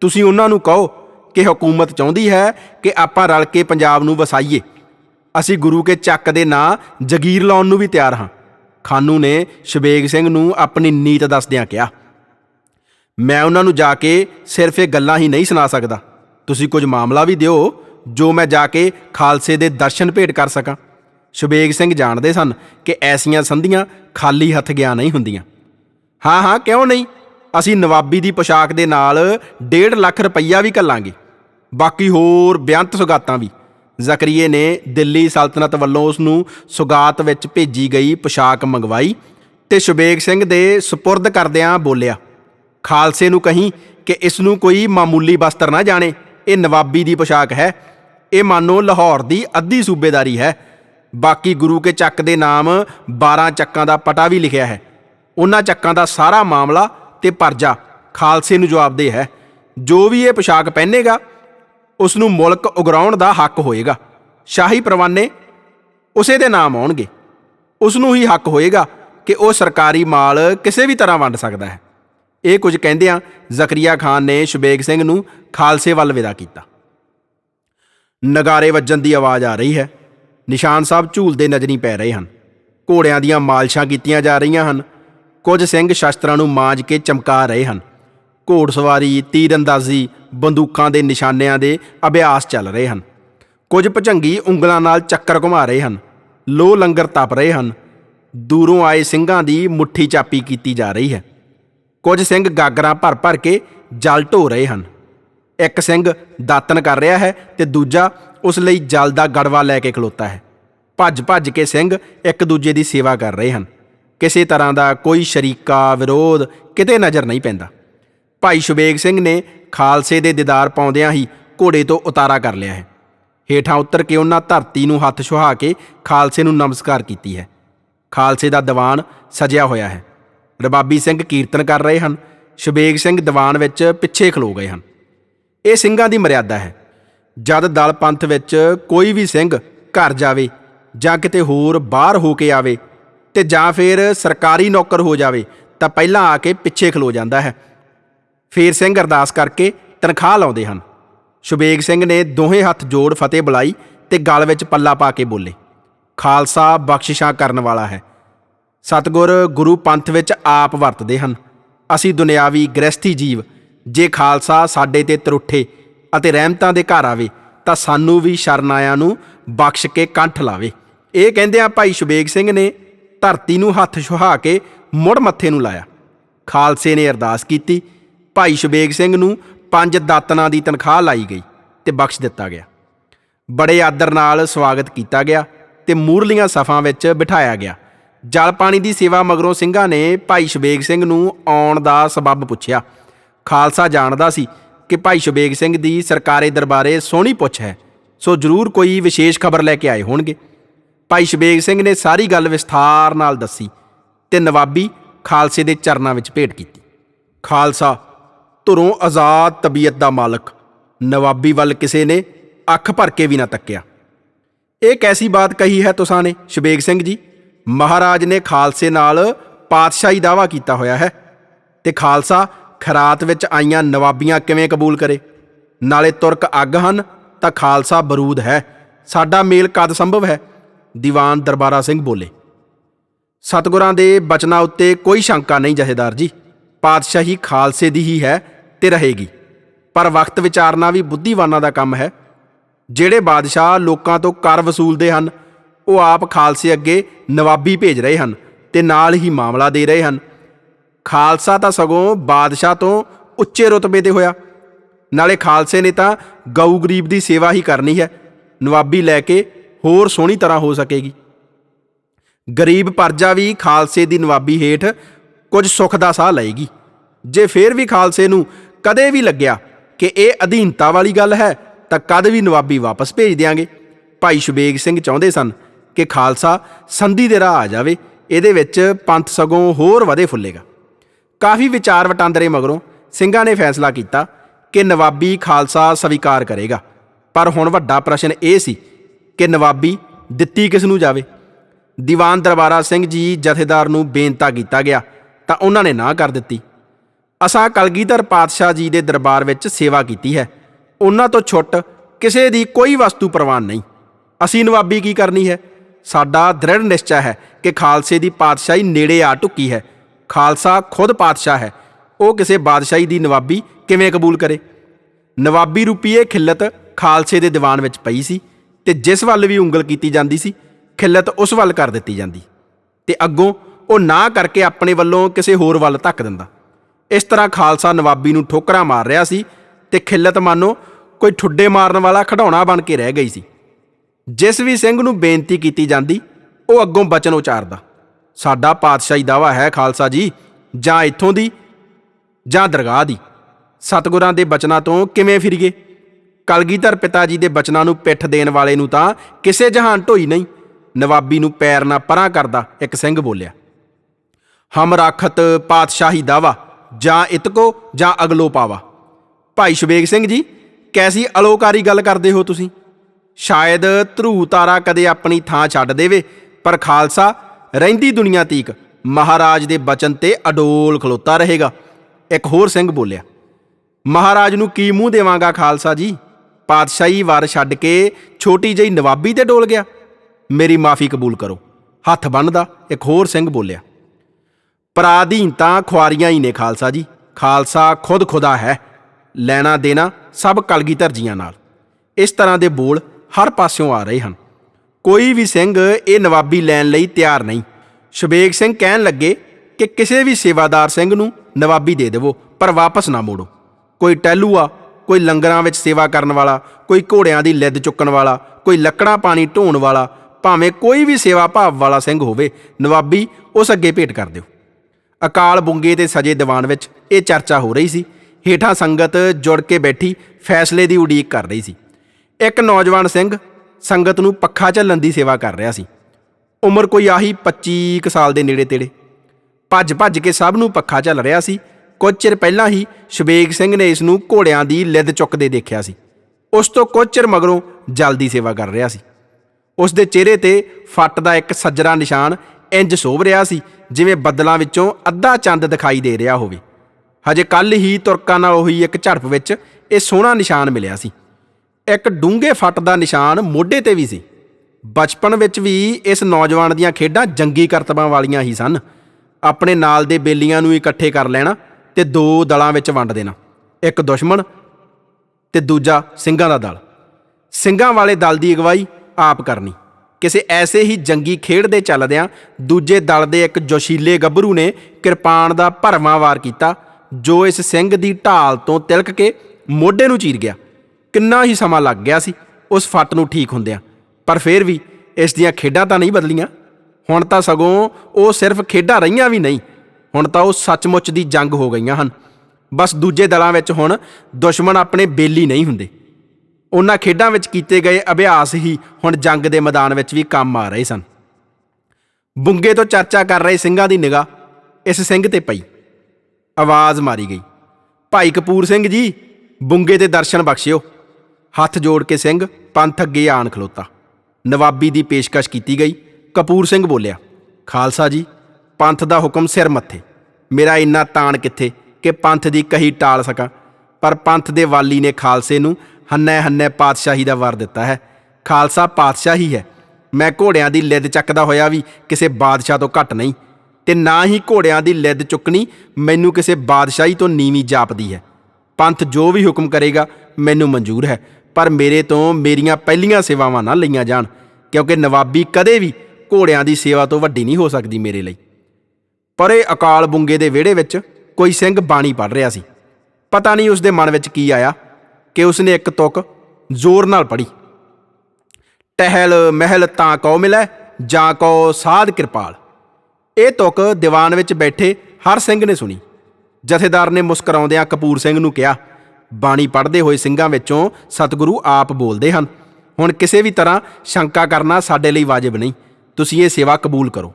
ਤੁਸੀਂ ਉਹਨਾਂ ਨੂੰ ਕਹੋ ਕਿ ਹਕੂਮਤ ਚਾਹੁੰਦੀ ਹੈ ਕਿ ਆਪਾਂ ਰਲ ਕੇ ਪੰਜਾਬ ਨੂੰ ਵਸਾਈਏ। ਅਸੀਂ ਗੁਰੂ ਕੇ ਚੱਕ ਦੇ ਨਾਂ ਜਗੀਰ ਲਾਉਣ ਨੂੰ ਵੀ ਤਿਆਰ ਹਾਂ। ਖਾਨੂ ਨੇ ਸ਼ਬੇਗ ਸਿੰਘ ਨੂੰ ਆਪਣੀ ਨੀਤ ਦੱਸਦਿਆਂ ਕਿਹਾ। ਮੈਂ ਉਹਨਾਂ ਨੂੰ ਜਾ ਕੇ ਸਿਰਫ ਇਹ ਗੱਲਾਂ ਹੀ ਨਹੀਂ ਸੁਣਾ ਸਕਦਾ। ਤੁਸੀਂ ਕੁਝ ਮਾਮਲਾ ਵੀ ਦਿਓ, ਜੋ ਮੈਂ ਜਾ ਕੇ ਖਾਲਸੇ ਦੇ ਦਰਸ਼ਨ ਭੇਟ ਕਰ ਸਕਾਂ। ਸ਼ਬੇਗ ਸਿੰਘ ਜਾਣਦੇ ਸਨ ਕਿ ਐਸੀਆਂ ਸੰਧੀਆਂ ਖਾਲੀ ਹੱਥ ਗਿਆ ਨਹੀਂ ਹੁੰਦੀਆਂ। ਹਾਂ ਹਾਂ, ਕਿਉਂ ਨਹੀਂ? ਅਸੀਂ ਨਵਾਬੀ ਦੀ ਪੋਸ਼ਾਕ ਦੇ ਨਾਲ 1.5 ਲੱਖ ਰੁਪਈਆ ਵੀ ਕੱਲਾਂਗੇ ਬਾਕੀ ਹੋਰ ਬਿਆੰਤ ਸੁਗਾਤਾਂ ਵੀ। ਜ਼ਕਰੀਏ ਨੇ ਦਿੱਲੀ ਸਲਤਨਤ ਵੱਲੋਂ ਉਸ ਨੂੰ ਸੁਗਾਤ ਵਿੱਚ ਭੇਜੀ ਗਈ ਪੋਸ਼ਾਕ ਮੰਗਵਾਈ ਤੇ ਸ਼ਬੇਗ ਸਿੰਘ ਦੇ ਸਪੁਰਦ ਕਰਦਿਆਂ ਬੋਲਿਆ ਖਾਲਸੇ ਨੂੰ ਕਹੀਂ ਕਿ ਇਸ ਨੂੰ ਕੋਈ ਮਾਮੂਲੀ ਬਸਤਰ ਨਾ ਜਾਣੇ। ਇਹ ਨਵਾਬੀ ਦੀ ਪੋਸ਼ਾਕ ਹੈ। ਇਹ ਮਾਨੋ ਲਾਹੌਰ ਦੀ ਅੱਧੀ ਸੂਬੇਦਾਰੀ ਹੈ। ਬਾਕੀ ਗੁਰੂ ਕੇ ਚੱਕ ਦੇ ਨਾਮ 12 ਚੱਕਾਂ ਦਾ ਪਟਾ ਵੀ ਲਿਖਿਆ ਹੈ। ਉਹਨਾਂ ਚੱਕਾਂ ਦਾ ਸਾਰਾ ਮਾਮਲਾ ਤੇ ਪਰਜਾ ਖਾਲਸੇ ਨੂੰ ਜਵਾਬਦੇ ਹੈ। ਜੋ ਵੀ ਇਹ ਪੋਸ਼ਾਕ ਪਹਿਨੇਗਾ, ਉਸ ਨੂੰ ਮੁਲਕ ਉਗਰਾਉਣ ਦਾ ਹੱਕ ਹੋਏਗਾ। ਸ਼ਾਹੀ ਪਰਵਾਨੇ ਉਸੇ ਦੇ ਨਾਮ ਆਉਣਗੇ। ਉਸ ਨੂੰ ਹੀ ਹੱਕ ਹੋਏਗਾ ਕਿ ਉਹ ਸਰਕਾਰੀ ਮਾਲ ਕਿਸੇ ਵੀ ਤਰ੍ਹਾਂ ਵੰਡ ਸਕਦਾ ਹੈ। ਇਹ ਕੁਝ ਕਹਿੰਦਿਆਂ ਜ਼ਕਰੀਆ ਖਾਨ ਨੇ ਸ਼ਬੇਗ ਸਿੰਘ ਨੂੰ ਖਾਲਸੇ ਵੱਲ ਵਿਦਾ ਕੀਤਾ। ਨਗਾਰੇ ਵੱਜਣ ਦੀ ਆਵਾਜ਼ ਆ ਰਹੀ ਹੈ। ਨਿਸ਼ਾਨ ਸਾਹਿਬ ਝੂਲਦੇ ਨਜ਼ਰੀ ਪੈ ਰਹੇ ਹਨ। ਘੋੜਿਆਂ ਦੀਆਂ ਮਾਲਸ਼ਾਂ ਕੀਤੀਆਂ ਜਾ ਰਹੀਆਂ ਹਨ। ਕੁਝ ਸਿੰਘ ਸ਼ਸਤਰਾਂ ਨੂੰ ਮਾਂਜ ਕੇ ਚਮਕਾ ਰਹੇ ਹਨ। ਘੋੜਸਵਾਰੀ ਤੀਰੰਦਾਜ਼ੀ ਬੰਦੂਕਾਂ ਦੇ ਨਿਸ਼ਾਨਿਆਂ ਦੇ ਅਭਿਆਸ ਚੱਲ ਰਹੇ ਹਨ। ਕੁਝ ਭਜੰਗੀ ਉਂਗਲਾਂ ਨਾਲ ਚੱਕਰ ਘੁਮਾ ਰਹੇ ਹਨ। ਲੋ ਲੰਗਰ ਤਪ ਰਹੇ ਹਨ। ਦੂਰੋਂ ਆਏ ਸਿੰਘਾਂ ਦੀ ਮੁੱਠੀ ਚਾਪੀ ਕੀਤੀ ਜਾ ਰਹੀ ਹੈ। ਕੁਝ ਸਿੰਘ ਗਾਗਰਾਂ ਭਰ ਭਰ ਕੇ ਜਲ ਢੋ ਰਹੇ ਹਨ। ਇੱਕ ਸਿੰਘ ਦਾਤਨ ਕਰ ਰਿਹਾ ਹੈ ਤੇ ਦੂਜਾ ਉਸ ਲਈ ਜਲ ਦਾ ਗੜਵਾ ਲੈ ਕੇ ਖਲੋਤਾ ਹੈ। ਭੱਜ ਭੱਜ ਕੇ ਸਿੰਘ ਇੱਕ ਦੂਜੇ ਦੀ ਸੇਵਾ ਕਰ ਰਹੇ ਹਨ। ਕਿਸੇ ਤਰ੍ਹਾਂ ਦਾ ਕੋਈ ਸ਼ਰੀਕਾ ਵਿਰੋਧ ਕਿਤੇ ਨਜ਼ਰ ਨਹੀਂ ਪੈਂਦਾ। ਭਾਈ ਸ਼ੁਬੇਗ ਸਿੰਘ ਨੇ ਖਾਲਸੇ ਦੇ ਦੀਦਾਰ ਪਾਉਂਦਿਆਂ ਹੀ ਘੋੜੇ ਤੋਂ ਉਤਾਰਾ ਕਰ ਲਿਆ ਹੈ। ਹੇਠਾਂ ਉਤਰ ਕੇ ਉਹਨਾਂ ਧਰਤੀ ਨੂੰ ਹੱਥ ਛੁਹਾ ਕੇ ਖਾਲਸੇ ਨੂੰ ਨਮਸਕਾਰ ਕੀਤੀ ਹੈ। ਖਾਲਸੇ ਦਾ ਦੀਵਾਨ ਸਜਿਆ ਹੋਇਆ ਹੈ। ਰਬਾਬੀ ਸਿੰਘ ਕੀਰਤਨ ਕਰ ਰਹੇ ਹਨ, ਸ਼ੁਬੇਗ ਸਿੰਘ ਦੀਵਾਨ ਵਿੱਚ ਪਿੱਛੇ ਖਲੋ ਗਏ ਹਨ। ਇਹ ਸਿੰਘਾਂ ਦੀ ਮਰਿਆਦਾ ਹੈ। ਜਦ ਦਲ ਪੰਥ ਵਿੱਚ ਕੋਈ ਵੀ ਸਿੰਘ ਘਰ ਜਾਵੇ ਜਾਂ ਕਿਤੇ ਹੋਰ ਬਾਹਰ ਹੋ ਕੇ ਆਵੇ ਤੇ ਜਾਂ ਫਿਰ ਸਰਕਾਰੀ ਨੌਕਰ ਹੋ ਜਾਵੇ, ਤਾਂ ਪਹਿਲਾਂ ਆ ਕੇ ਪਿੱਛੇ ਖਲੋ ਜਾਂਦਾ ਹੈ। ਫੇਰ ਸਿੰਘ ਅਰਦਾਸ ਕਰਕੇ ਤਨਖਾਹ ਲਾਉਂਦੇ ਹਨ। ਸ਼ੁਬੇਗ ਸਿੰਘ ਨੇ ਦੋਹੇ ਹੱਥ ਜੋੜ ਫਤਿਹ ਬੁਲਾਈ ਤੇ ਗਲ ਵਿੱਚ ਪੱਲਾ ਪਾ ਕੇ ਬੋਲੇ, ਖਾਲਸਾ ਬਖਸ਼ਿਸ਼ਾਂ ਕਰਨ ਵਾਲਾ ਹੈ। ਸਤਗੁਰ ਗੁਰੂ ਪੰਥ ਵਿੱਚ ਆਪ ਵਰਤਦੇ ਹਨ। ਅਸੀਂ ਦੁਨਿਆਵੀ ਗ੍ਰਸਥੀ ਜੀਵ, ਜੇ ਖਾਲਸਾ ਸਾਡੇ ਤੇ ਤਰੁੱਠੇ ਅਤੇ ਰਹਿਮਤਾਂ ਦੇ ਘਰ ਆਵੇ, ਤਾਂ ਸਾਨੂੰ ਵੀ ਸ਼ਰਨ ਨੂੰ ਬਖਸ਼ ਕੇ ਕੰਠ ਲਾਵੇ। ਇਹ ਕਹਿੰਦਿਆਂ ਭਾਈ ਸ਼ੁਬੇਗ ਸਿੰਘ ਨੇ ਧਰਤੀ ਨੂੰ ਹੱਥ ਛੁਹਾ ਕੇ ਮੁੜ ਮੱਥੇ ਨੂੰ ਲਾਇਆ। ਖਾਲਸੇ ਨੇ ਅਰਦਾਸ ਕੀਤੀ। ਭਾਈ ਸ਼ੁਬੇਗ ਸਿੰਘ ਨੂੰ ਪੰਜ ਦਾਤਨਾਂ ਦੀ ਤਨਖਾਹ ਲਾਈ ਗਈ ਤੇ ਬਖਸ਼ ਦਿੱਤਾ ਗਿਆ। ਬੜੇ ਆਦਰ ਨਾਲ ਸਵਾਗਤ ਕੀਤਾ ਗਿਆ ਤੇ ਮੂਰਲੀਆਂ ਸਫਾਂ ਵਿੱਚ ਬਿਠਾਇਆ ਗਿਆ। ਜਲ ਪਾਣੀ ਦੀ ਸੇਵਾ ਮਗਰੋਂ ਸਿੰਘਾਂ ਨੇ ਭਾਈ ਸ਼ਬੇਗ ਸਿੰਘ ਨੂੰ ਆਉਣ ਦਾ ਸਬਬ ਪੁੱਛਿਆ। ਖਾਲਸਾ ਜਾਣਦਾ ਸੀ ਕਿ ਭਾਈ ਸ਼ਬੇਗ ਸਿੰਘ ਦੀ ਸਰਕਾਰੇ ਦਰਬਾਰੇ ਸੋਹਣੀ ਪੁੱਛ ਹੈ। ਸੋ ਜ਼ਰੂਰ ਕੋਈ ਵਿਸ਼ੇਸ਼ ਖਬਰ ਲੈ ਕੇ ਆਏ ਹੋਣਗੇ। ਭਾਈ ਸ਼ਬੇਗ ਸਿੰਘ ਨੇ ਸਾਰੀ ਗੱਲ ਵਿਸਥਾਰ ਨਾਲ ਦੱਸੀ ਤੇ ਨਵਾਬੀ ਖਾਲਸੇ ਦੇ ਚਰਨਾਂ ਵਿੱਚ ਭੇਟ ਕੀਤੀ। ਖਾਲਸਾ, ਧੁਰੋਂ ਆਜ਼ਾਦ ਤਬੀਅਤ ਦਾ ਮਾਲਕ, ਨਵਾਬੀ ਵੱਲ ਕਿਸੇ ਨੇ ਅੱਖ ਭਰ ਕੇ ਵੀ ਨਾ ਤੱਕਿਆ। ਇਹ ਕੈਸੀ ਬਾਤ ਕਹੀ ਹੈ ਤੁਸਾਂ ਨੇ ਸ਼ਬੇਗ ਸਿੰਘ ਜੀ? ਮਹਾਰਾਜ ਨੇ ਖਾਲਸੇ ਨਾਲ ਪਾਤਸ਼ਾਹੀ ਦਾਵਾ ਕੀਤਾ ਹੋਇਆ ਹੈ। ਤੇ ਖਾਲਸਾ, ਖਰਾਤ ਵਿੱਚ ਆਈਆਂ ਨਵਾਬੀਆਂ ਕਿਵੇਂ ਕਬੂਲ ਕਰੇ? ਨਾਲੇ ਤੁਰਕ ਅੱਗ ਹਨ, ਤਾਂ ਖਾਲਸਾ ਬਰੂਦ ਹੈ। ਸਾਡਾ ਮੇਲ ਕਦ ਸੰਭਵ ਹੈ? ਦੀਵਾਨ ਦਰਬਾਰਾ ਸਿੰਘ ਬੋਲੇ। ਸਤਗੁਰਾਂ ਦੇ ਬਚਨਾਂ ਉੱਤੇ ਕੋਈ ਸ਼ੰਕਾ ਨਹੀਂ ਜਹੇਦਾਰ ਜੀ। ਪਾਤਸ਼ਾਹੀ ਖਾਲਸੇ ਦੀ ਹੀ ਹੈ ਤੇ ਰਹੇਗੀ। ਪਰ ਵਕਤ ਵਿਚਾਰਨਾ ਵੀ ਬੁੱਧੀਵਾਨਾਂ ਦਾ ਕੰਮ ਹੈ। ਜਿਹੜੇ ਬਾਦਸ਼ਾਹ ਲੋਕਾਂ ਤੋਂ ਕਰ ਵਸੂਲਦੇ ਹਨ ਉਹ ਆਪ ਖਾਲਸੇ ਅੱਗੇ ਨਵਾਬੀ ਭੇਜ ਰਹੇ ਹਨ ਤੇ ਨਾਲ ਹੀ ਮਾਮਲਾ ਦੇ ਰਹੇ ਹਨ। ਖਾਲਸਾ ਤਾਂ ਸਗੋਂ ਬਾਦਸ਼ਾਹ ਤੋਂ ਉੱਚੇ ਰੁਤਬੇ ਤੇ ਹੋਇਆ। ਨਾਲੇ ਖਾਲਸੇ ਨੇ ਤਾਂ ਗਊ ਗਰੀਬ ਦੀ ਸੇਵਾ ਹੀ ਕਰਨੀ ਹੈ। ਨਵਾਬੀ ਲੈ ਕੇ ਹੋਰ ਸੋਹਣੀ ਤਰ੍ਹਾਂ ਹੋ ਸਕੇਗੀ। ਗਰੀਬ ਪਰਜਾ ਵੀ ਖਾਲਸੇ ਦੀ ਨਵਾਬੀ ਹੇਠ ਕੁਝ ਸੁੱਖ ਦਾ ਸਾਹ ਲਏਗੀ। ਜੇ ਫੇਰ ਵੀ ਖਾਲਸੇ ਨੂੰ ਕਦੇ ਵੀ ਲੱਗਿਆ ਕਿ ਇਹ ਅਧੀਨਤਾ ਵਾਲੀ ਗੱਲ ਹੈ, ਤਾਂ ਕਦ ਵੀ ਨਵਾਬੀ ਵਾਪਸ ਭੇਜ ਦਿਆਂਗੇ। ਭਾਈ ਸ਼ਬੇਗ ਸਿੰਘ ਚਾਹੁੰਦੇ ਸਨ ਕਿ ਖਾਲਸਾ ਸੰਧੀ ਦੇ ਰਾਹ ਆ ਜਾਵੇ, ਇਹਦੇ ਵਿੱਚ ਪੰਥ ਸਗੋਂ ਹੋਰ ਵਧੇ ਫੁੱਲੇਗਾ। ਕਾਫੀ ਵਿਚਾਰ ਵਟਾਂਦਰੇ ਮਗਰੋਂ ਸਿੰਘਾਂ ਨੇ ਫੈਸਲਾ ਕੀਤਾ ਕਿ ਨਵਾਬੀ ਖਾਲਸਾ ਸਵੀਕਾਰ ਕਰੇਗਾ। ਪਰ ਹੁਣ ਵੱਡਾ ਪ੍ਰਸ਼ਨ ਇਹ ਸੀ ਕਿ ਨਵਾਬੀ ਦਿੱਤੀ ਕਿਸ ਨੂੰ ਜਾਵੇ? ਦੀਵਾਨ ਦਰਬਾਰਾ ਸਿੰਘ ਜੀ ਜਥੇਦਾਰ ਨੂੰ ਬੇਨਤਾ ਕੀਤਾ ਗਿਆ ਤਾਂ ਉਹਨਾਂ ਨੇ ਨਾ ਕਰ ਦਿੱਤੀ। ਅਸਾਂ ਕਲਗੀਧਰ ਪਾਤਸ਼ਾਹ ਜੀ ਦੇ ਦਰਬਾਰ ਵਿੱਚ ਸੇਵਾ ਕੀਤੀ ਹੈ। ਉਹਨਾਂ ਤੋਂ ਛੁੱਟ ਕਿਸੇ ਦੀ ਕੋਈ ਵਸਤੂ ਪ੍ਰਵਾਨ ਨਹੀਂ। ਅਸੀਂ ਨਵਾਬੀ ਕੀ ਕਰਨੀ ਹੈ? ਸਾਡਾ ਦ੍ਰਿੜ ਨਿਸ਼ਚਾ ਹੈ ਕਿ ਖਾਲਸੇ ਦੀ ਪਾਤਸ਼ਾਹੀ ਨੇੜੇ ਆ ਟੁੱਕੀ ਹੈ। ਖਾਲਸਾ ਖੁਦ ਪਾਤਸ਼ਾਹ ਹੈ। ਉਹ ਕਿਸੇ ਬਾਦਸ਼ਾਹੀ ਦੀ ਨਵਾਬੀ ਕਿਵੇਂ ਕਬੂਲ ਕਰੇ? ਨਵਾਬੀ ਰੁਪਈਏ ਖਿੱਲਤ ਖਾਲਸੇ ਦੇ ਦੀਵਾਨ ਵਿੱਚ ਪਈ ਸੀ ਤੇ ਜਿਸ ਵੱਲ ਵੀ ਉਂਗਲ ਕੀਤੀ ਜਾਂਦੀ ਸੀ, ਖਿੱਲਤ ਉਸ ਵੱਲ ਕਰ ਦਿੱਤੀ ਜਾਂਦੀ। ਤੇ ਅੱਗੋਂ ਉਹ ਨਾ ਕਰਕੇ ਆਪਣੇ ਵੱਲੋਂ ਕਿਸੇ ਹੋਰ ਵੱਲ ਧੱਕ ਦਿੰਦਾ। ਇਸ ਤਰ੍ਹਾਂ ਖਾਲਸਾ ਨਵਾਬੀ ਨੂੰ ਠੋਕਰਾਂ ਮਾਰ ਰਿਹਾ ਸੀ ਤੇ ਖਿੱਲਤ ਮਾਨੋ ਕੋਈ ਠੁੱਡੇ ਮਾਰਨ ਵਾਲਾ ਖਿਡੌਣਾ ਬਣ ਕੇ ਰਹਿ ਗਈ ਸੀ। ਜਿਸ ਵੀ ਸਿੰਘ ਨੂੰ ਬੇਨਤੀ ਕੀਤੀ ਜਾਂਦੀ, ਉਹ ਅੱਗੋਂ ਬਚਨ ਉਚਾਰਦਾ। ਸਾਡਾ ਪਾਤਸ਼ਾਹੀ ਦਾਵਾ ਹੈ, ਖਾਲਸਾ ਜੀ, ਜਾਂ ਇੱਥੋਂ ਦੀ, ਜਾਂ ਦਰਗਾਹ ਦੀ। ਸਤਗੁਰਾਂ ਦੇ ਬਚਨਾਂ ਤੋਂ ਕਿਵੇਂ ਫਿਰੀਏ? ਕਲਗੀਧਰ ਪਿਤਾ ਜੀ ਦੇ ਬਚਨਾਂ ਨੂੰ ਪਿੱਠ ਦੇਣ ਵਾਲੇ ਨੂੰ ਤਾਂ ਕਿਸੇ ਜਹਾਨ ਢੋਈ ਨਹੀਂ। ਨਵਾਬੀ ਨੂੰ ਪੈਰ ਨਾ ਪਰਾਂ ਕਰਦਾ, ਇੱਕ ਸਿੰਘ ਬੋਲਿਆ। ਹਮ ਰਾਖਤ ਪਾਤਸ਼ਾਹੀ ਦਾਵਾ, ਜਾਂ ਇਤਕੋ, ਜਾਂ ਅਗਲੋ ਪਾਵਾ। ਭਾਈ ਸ਼ਬੇਗ ਸਿੰਘ ਜੀ, ਕੈਸੀ ਅਲੋਕਾਰੀ ਗੱਲ ਕਰਦੇ ਹੋ ਤੁਸੀਂ? ਸ਼ਾਇਦ ਧਰੂ ਤਾਰਾ ਕਦੇ ਆਪਣੀ ਥਾਂ ਛੱਡ ਦੇਵੇ। ਪਰ ਖਾਲਸਾ, ਰਹਿੰਦੀ ਦੁਨੀਆ ਤੀਕ ਮਹਾਰਾਜ ਦੇ ਬਚਨ ਤੇ ਅਡੋਲ ਖਲੋਤਾ ਰਹੇਗਾ। ਇੱਕ ਹੋਰ ਸਿੰਘ ਬੋਲਿਆ, ਮਹਾਰਾਜ ਨੂੰ ਕੀ ਮੂੰਹ ਦੇਵਾਂਗਾ ਖਾਲਸਾ ਜੀ? ਪਾਤਸ਼ਾਹੀ ਵਾਰ ਛੱਡ ਕੇ ਛੋਟੀ ਜਿਹੀ ਨਵਾਬੀ ਤੇ ਡੋਲ ਗਿਆ। ਮੇਰੀ ਮਾਫੀ ਕਬੂਲ ਕਰੋ। ਹੱਥ ਬੰਨਦਾ ਇੱਕ ਹੋਰ ਸਿੰਘ ਬੋਲਿਆ, ਪਰਾਧੀਨਤਾ ਖੁਆਰੀਆਂ ਹੀ ਨੇ ਖਾਲਸਾ ਜੀ। ਖਾਲਸਾ ਖੁਦ ਖੁਦਾ ਹੈ। ਲੈਣਾ ਦੇਣਾ ਸਭ ਕਲਗੀਧਰ ਜੀਆਂ ਨਾਲ। ਇਸ ਤਰ੍ਹਾਂ ਦੇ ਬੋਲ ਹਰ ਪਾਸਿਓਂ ਆ ਰਹੇ ਹਨ। ਕੋਈ ਵੀ ਸਿੰਘ ਇਹ ਨਵਾਬੀ ਲੈਣ ਲਈ ਤਿਆਰ ਨਹੀਂ। ਸ਼ਬੇਗ ਸਿੰਘ ਕਹਿਣ ਲੱਗੇ ਕਿ ਕਿਸੇ ਵੀ ਸੇਵਾਦਾਰ ਸਿੰਘ ਨੂੰ ਨਵਾਬੀ ਦੇ ਦੇਵੋ, ਪਰ ਵਾਪਸ ਨਾ ਮੋੜੋ। ਕੋਈ ਟਹਿਲੂ ਆ ਕੋਈ ਲੰਗਰਾਂ ਵਿੱਚ ਸੇਵਾ ਕਰਨ ਵਾਲਾ, ਕੋਈ ਘੋੜਿਆਂ ਦੀ ਲਿੱਦ ਚੁੱਕਣ ਵਾਲਾ, ਕੋਈ ਲੱਕੜਾਂ ਪਾਣੀ ਢੋਣ ਵਾਲਾ, ਭਾਵੇਂ ਕੋਈ ਵੀ ਸੇਵਾ ਭਾਵ ਵਾਲਾ ਸਿੰਘ ਹੋਵੇ, ਨਵਾਬੀ ਉਸ ਅੱਗੇ ਭੇਟ ਕਰ ਦਿਓ। ਅਕਾਲ ਬੁੰਗੇ ਤੇ ਸਜੇ ਦੀਵਾਨ ਵਿੱਚ ਇਹ ਚਰਚਾ ਹੋ ਰਹੀ ਸੀ। ਹੇਠਾਂ ਸੰਗਤ ਜੁੜ ਕੇ ਬੈਠੀ, ਫੈਸਲੇ ਦੀ ਉਡੀਕ ਕਰ ਰਹੀ ਸੀ। ਇੱਕ ਨੌਜਵਾਨ ਸਿੰਘ ਸੰਗਤ ਨੂੰ ਪੱਖਾ ਝੱਲਣ ਦੀ ਸੇਵਾ ਕਰ ਰਿਹਾ ਸੀ। ਉਮਰ ਕੋਈ ਆਹੀ 25 ਕੁ ਸਾਲ ਦੇ ਨੇੜੇ ਤੇੜੇ। ਭੱਜ ਭੱਜ ਕੇ ਸਭ ਨੂੰ ਪੱਖਾ ਝੱਲ ਰਿਹਾ ਸੀ। ਕੁਝ ਚਿਰ ਪਹਿਲਾਂ ਹੀ ਸ਼ਬੇਗ ਸਿੰਘ ਨੇ ਇਸ ਨੂੰ ਘੋੜਿਆਂ ਦੀ ਲਿੱਦ ਚੁੱਕਦੇ ਦੇਖਿਆ ਸੀ। ਉਸ ਤੋਂ ਕੁਝ ਚਿਰ ਮਗਰੋਂ ਜਲਦੀ ਸੇਵਾ ਕਰ ਰਿਹਾ ਸੀ। ਉਸ ਦੇ ਚਿਹਰੇ ਤੇ ਫੱਟ ਦਾ ਇੱਕ ਸੱਜਰਾ ਨਿਸ਼ਾਨ ਇੰਜ ਸੋਭ ਰਿਹਾ ਸੀ ਜਿਵੇਂ ਬੱਦਲਾਂ ਵਿੱਚੋਂ ਅੱਧਾ ਚੰਦ ਦਿਖਾਈ ਦੇ ਰਿਹਾ ਹੋਵੇ। ਹਜੇ ਕੱਲ ਹੀ ਤੁਰਕਾਂ ਨਾਲ ਹੋਈ ਇੱਕ ਝੜਪ ਵਿੱਚ ਇਹ ਸੋਹਣਾ ਨਿਸ਼ਾਨ ਮਿਲਿਆ ਸੀ। ਇੱਕ ਡੂੰਘੇ ਫੱਟ ਦਾ ਨਿਸ਼ਾਨ ਮੋਢੇ ਤੇ ਵੀ ਸੀ। ਬਚਪਨ ਵਿੱਚ ਵੀ ਇਸ ਨੌਜਵਾਨ ਦੀਆਂ ਖੇਡਾਂ ਜੰਗੀ ਕਰਤਬਾਂ ਵਾਲੀਆਂ ਹੀ ਸਨ। ਆਪਣੇ ਨਾਲ ਦੇ ਬੇਲੀਆਂ ਨੂੰ ਇਕੱਠੇ ਕਰ ਲੈਣਾ ਤੇ ਦੋ ਦਲਾਂ ਵਿੱਚ ਵੰਡ ਦੇਣਾ। ਇੱਕ ਦੁਸ਼ਮਣ ਤੇ ਦੂਜਾ ਸਿੰਘਾਂ ਦਾ ਦਲ। ਸਿੰਘਾਂ ਵਾਲੇ ਦਲ ਦੀ ਅਗਵਾਈ ਆਪ ਕਰਨੀ। ਕਿਸੇ ਐਸੇ ਹੀ ਜੰਗੀ ਖੇਡ ਦੇ ਚੱਲਦਿਆਂ ਦੂਜੇ ਦਲ ਦੇ ਇੱਕ ਜੋਸ਼ੀਲੇ ਗੱਭਰੂ ਨੇ ਕਿਰਪਾਨ ਦਾ ਭਰਵਾਂ ਵਾਰ ਕੀਤਾ, ਜੋ ਇਸ ਸਿੰਘ ਦੀ ਢਾਲ ਤੋਂ ਤਿਲਕ ਕੇ ਮੋਢੇ ਨੂੰ ਚੀਰ ਗਿਆ। ਕਿੰਨਾ ਹੀ ਸਮਾਂ ਲੱਗ ਗਿਆ ਸੀ, ਉਸ ਫੱਟ ਨੂੰ ਠੀਕ ਹੁੰਦਿਆਂ। ਪਰ ਫਿਰ ਵੀ ਇਸ ਦੀਆਂ ਖੇਡਾਂ ਤਾਂ ਨਹੀਂ ਬਦਲੀਆਂ। ਹੁਣ ਤਾਂ ਸਗੋਂ ਉਹ ਸਿਰਫ ਖੇਡਾਂ ਰਹੀਆਂ ਵੀ ਨਹੀਂ, ਹੁਣ ਤਾਂ ਉਹ ਸੱਚਮੁੱਚ ਦੀ ਜੰਗ ਹੋ ਗਈਆਂ ਹਨ। ਬਸ ਦੂਜੇ ਦਲਾਂ ਵਿੱਚ ਹੁਣ ਦੁਸ਼ਮਣ ਆਪਣੇ ਬੇਲੀ ਨਹੀਂ ਹੁੰਦੇ। ਉਹਨਾਂ ਖੇਡਾਂ ਵਿੱਚ ਕੀਤੇ ਗਏ ਅਭਿਆਸ ਹੀ ਹੁਣ ਜੰਗ ਦੇ ਮੈਦਾਨ ਵਿੱਚ ਵੀ ਕੰਮ ਆ ਰਹੇ ਸਨ। ਬੁੰਗੇ ਤੋਂ ਚਰਚਾ ਕਰ ਰਹੇ ਸਿੰਘਾਂ ਦੀ ਨਿਗਾਹ ਇਸ ਸਿੰਘ ਤੇ ਪਈ। ਆਵਾਜ਼ ਮਾਰੀ ਗਈ। ਭਾਈ ਕਪੂਰ ਸਿੰਘ ਜੀ, ਬੁੰਗੇ ਦੇ ਦਰਸ਼ਨ ਬਖਸ਼ਿਓ। ਹੱਥ ਜੋੜ ਕੇ ਸਿੰਘ ਪੰਥ ਅੱਗੇ ਆਣ ਖਲੋਤਾ। ਨਵਾਬੀ ਦੀ ਪੇਸ਼ਕਸ਼ ਕੀਤੀ ਗਈ। ਕਪੂਰ ਸਿੰਘ ਬੋਲਿਆ, ਖਾਲਸਾ ਜੀ, ਪੰਥ ਦਾ ਹੁਕਮ ਸਿਰ ਮੱਥੇ। ਮੇਰਾ ਇੰਨਾ ਤਾਣ ਕਿੱਥੇ ਕਿ ਪੰਥ ਦੀ ਕਹੀ ਟਾਲ ਸਕਾਂ। ਪਰ ਪੰਥ ਦੇ ਵਾਲੀ ਨੇ ਖਾਲਸੇ ਨੂੰ ਹੰਨੇ ਹੰਨੇ ਪਾਤਸ਼ਾਹੀ ਦਾ ਵਰ ਦਿੱਤਾ ਹੈ। ਖਾਲਸਾ ਪਾਤਸ਼ਾਹ ਹੀ ਹੈ। ਮੈਂ ਘੋੜਿਆਂ ਦੀ ਲਿੱਦ ਚੱਕਦਾ ਹੋਇਆ ਵੀ ਕਿਸੇ ਬਾਦਸ਼ਾਹ ਤੋਂ ਘੱਟ ਨਹੀਂ। ਤੇ ਨਾ ਹੀ ਘੋੜਿਆਂ ਦੀ ਲਿੱਦ ਚੁੱਕਣੀ ਮੈਨੂੰ ਕਿਸੇ ਬਾਦਸ਼ਾਹੀ ਤੋਂ ਨੀਵੀਂ ਜਾਪਦੀ ਹੈ। ਪੰਥ ਜੋ ਵੀ ਹੁਕਮ ਕਰੇਗਾ, ਮੈਨੂੰ ਮਨਜ਼ੂਰ ਹੈ। ਪਰ ਮੇਰੇ ਤੋਂ ਮੇਰੀਆਂ ਪਹਿਲੀਆਂ ਸੇਵਾਵਾਂ ਨਾ ਲਈਆਂ ਜਾਣ, ਕਿਉਂਕਿ ਨਵਾਬੀ ਕਦੇ ਵੀ ਘੋੜਿਆਂ ਦੀ ਸੇਵਾ ਤੋਂ ਵੱਡੀ ਨਹੀਂ ਹੋ ਸਕਦੀ ਮੇਰੇ ਲਈ। ਪਰੇ ਅਕਾਲ ਬੁੰਗੇ ਦੇ ਵਿਹੜੇ ਵਿੱਚ ਕੋਈ ਸਿੰਘ ਬਾਣੀ ਪੜ ਰਿਹਾ ਸੀ। ਪਤਾ ਨਹੀਂ ਉਸ ਦੇ ਮਨ ਵਿੱਚ ਕੀ ਆਇਆ ਕਿ ਉਸਨੇ ਇੱਕ ਤੁਕ ਜ਼ੋਰ ਨਾਲ ਪੜੀ ਟਹਿਲ ਮਹਿਲ ਤਾਂ ਕਉ ਮਿਲੈ, ਜਾਂ ਕੋ ਸਾਧ ਕਿਰਪਾਲ। ਇਹ ਤੁਕ ਦੀਵਾਨ ਵਿੱਚ ਬੈਠੇ ਹਰ ਸਿੰਘ ਨੇ ਸੁਣੀ। ਜਥੇਦਾਰ ਨੇ ਮੁਸਕਰਾਉਂਦਿਆਂ ਕਪੂਰ ਸਿੰਘ ਨੂੰ ਕਿਹਾ ਬਾਣੀ ਪੜ੍ਹਦੇ ਹੋਏ ਸਿੰਘਾਂ ਵਿੱਚੋਂ ਸਤਿਗੁਰੂ ਆਪ ਬੋਲਦੇ ਹਨ। ਹੁਣ ਕਿਸੇ ਵੀ ਤਰ੍ਹਾਂ ਸ਼ੰਕਾ ਕਰਨਾ ਸਾਡੇ ਲਈ ਵਾਜਬ ਨਹੀਂ। ਤੁਸੀਂ ਇਹ ਸੇਵਾ ਕਬੂਲ ਕਰੋ।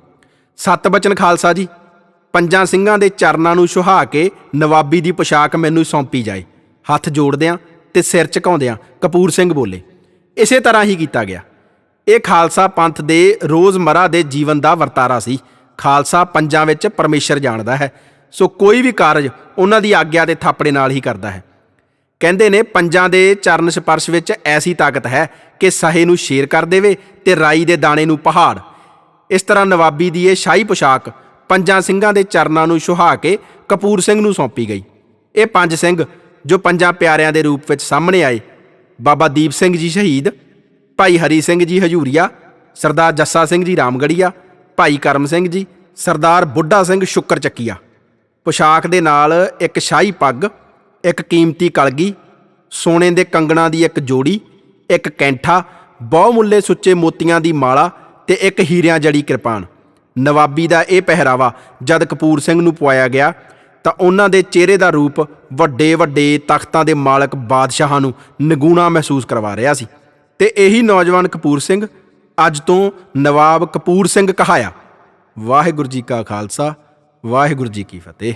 ਸਤ ਬਚਨ ਖਾਲਸਾ ਜੀ, ਪੰਜਾਂ ਸਿੰਘਾਂ ਦੇ ਚਰਨਾਂ ਨੂੰ ਸੁਹਾ ਕੇ ਨਵਾਬੀ ਦੀ ਪੋਸ਼ਾਕ ਮੈਨੂੰ ਸੌਂਪੀ ਜਾਏ। ਹੱਥ ਜੋੜਦਿਆਂ ਤੇ ਸਿਰ ਝੁਕਾਉਂਦਿਆਂ ਕਪੂਰ ਸਿੰਘ ਬੋਲੇ। ਇਸੇ ਤਰ੍ਹਾਂ ਹੀ ਕੀਤਾ ਗਿਆ। ਇਹ ਖਾਲਸਾ ਪੰਥ ਦੇ ਰੋਜ਼ਮਰਾ ਦੇ ਜੀਵਨ ਦਾ ਵਰਤਾਰਾ ਸੀ। ਖਾਲਸਾ ਪੰਜਾਂ ਵਿੱਚ ਪਰਮੇਸ਼ਰ ਜਾਣਦਾ ਹੈ। ਸੋ ਕੋਈ ਵੀ ਕਾਰਜ ਉਹਨਾਂ ਦੀ ਆਗਿਆ ਦੇ ਥਾਪੜੇ ਨਾਲ ਹੀ ਕਰਦਾ ਹੈ। ਕਹਿੰਦੇ ਨੇ ਪੰਜਾਂ ਦੇ ਚਰਨ ਸਪਰਸ਼ ਵਿੱਚ ਐਸੀ ਤਾਕਤ ਹੈ ਕਿ ਸਹੇ ਨੂੰ ਸ਼ੇਰ ਕਰ ਦੇਵੇ ਤੇ ਰਾਈ ਦੇ ਦਾਣੇ ਨੂੰ ਪਹਾੜ। ਇਸ ਤਰ੍ਹਾਂ ਨਵਾਬੀ ਦੀ ਇਹ ਸ਼ਾਹੀ ਪੋਸ਼ਾਕ ਪੰਜਾਂ ਸਿੰਘਾਂ ਦੇ ਚਰਨਾਂ ਨੂੰ ਸੁਹਾ ਕੇ ਕਪੂਰ ਸਿੰਘ ਨੂੰ ਸੌਂਪੀ ਗਈ। ਇਹ ਪੰਜ ਸਿੰਘ ਜੋ ਪੰਜਾਂ ਪਿਆਰਿਆਂ ਦੇ ਰੂਪ ਵਿੱਚ ਸਾਹਮਣੇ ਆਏ। ਬਾਬਾ ਦੀਪ ਸਿੰਘ ਜੀ ਸ਼ਹੀਦ, ਭਾਈ ਹਰੀ ਸਿੰਘ ਜੀ ਹਜੂਰੀਆ, ਸਰਦਾਰ ਜੱਸਾ ਸਿੰਘ ਜੀ ਰਾਮਗੜੀਆ, ਭਾਈ ਕਰਮ ਸਿੰਘ ਜੀ, ਸਰਦਾਰ ਬੁੱਢਾ ਸਿੰਘ ਸ਼ੁਕਰ ਚੱਕੀਆ। ਪੋਸ਼ਾਕ ਦੇ ਨਾਲ ਇੱਕ ਸ਼ਾਹੀ ਪੱਗ ਇੱਕ ਕੀਮਤੀ ਕਲਗੀ, ਸੋਨੇ ਦੇ ਕੰਗਣਾਂ ਦੀ ਇੱਕ ਜੋੜੀ, ਇੱਕ ਕੈਂਠਾ, ਬਹੁਮੁੱਲੇ ਸੁੱਚੇ ਮੋਤੀਆਂ ਦੀ ਮਾਲਾ ਤੇ ਇੱਕ ਹੀਰਿਆਂ ਜੜੀ ਕਿਰਪਾਨ। ਨਵਾਬੀ ਦਾ ਇਹ ਪਹਿਰਾਵਾ ਜਦ ਕਪੂਰ ਸਿੰਘ ਨੂੰ ਪਵਾਇਆ ਗਿਆ, ਤਾਂ ਉਹਨਾਂ ਦੇ ਚਿਹਰੇ ਦਾ ਰੂਪ ਵੱਡੇ ਵੱਡੇ ਤਖਤਾਂ ਦੇ ਮਾਲਕ ਬਾਦਸ਼ਾਹਾਂ ਨੂੰ ਨਿਗੂਣਾ ਮਹਿਸੂਸ ਕਰਵਾ ਰਿਹਾ ਸੀ। ਤੇ ਇਹੀ ਨੌਜਵਾਨ ਕਪੂਰ ਸਿੰਘ ਅੱਜ ਤੋਂ ਨਵਾਬ ਕਪੂਰ ਸਿੰਘ ਕਹਾਇਆ। ਵਾਹਿਗੁਰੂ ਜੀ ਕਾ ਖਾਲਸਾ, ਵਾਹਿਗੁਰੂ ਜੀ ਕੀ ਫਤਿਹ।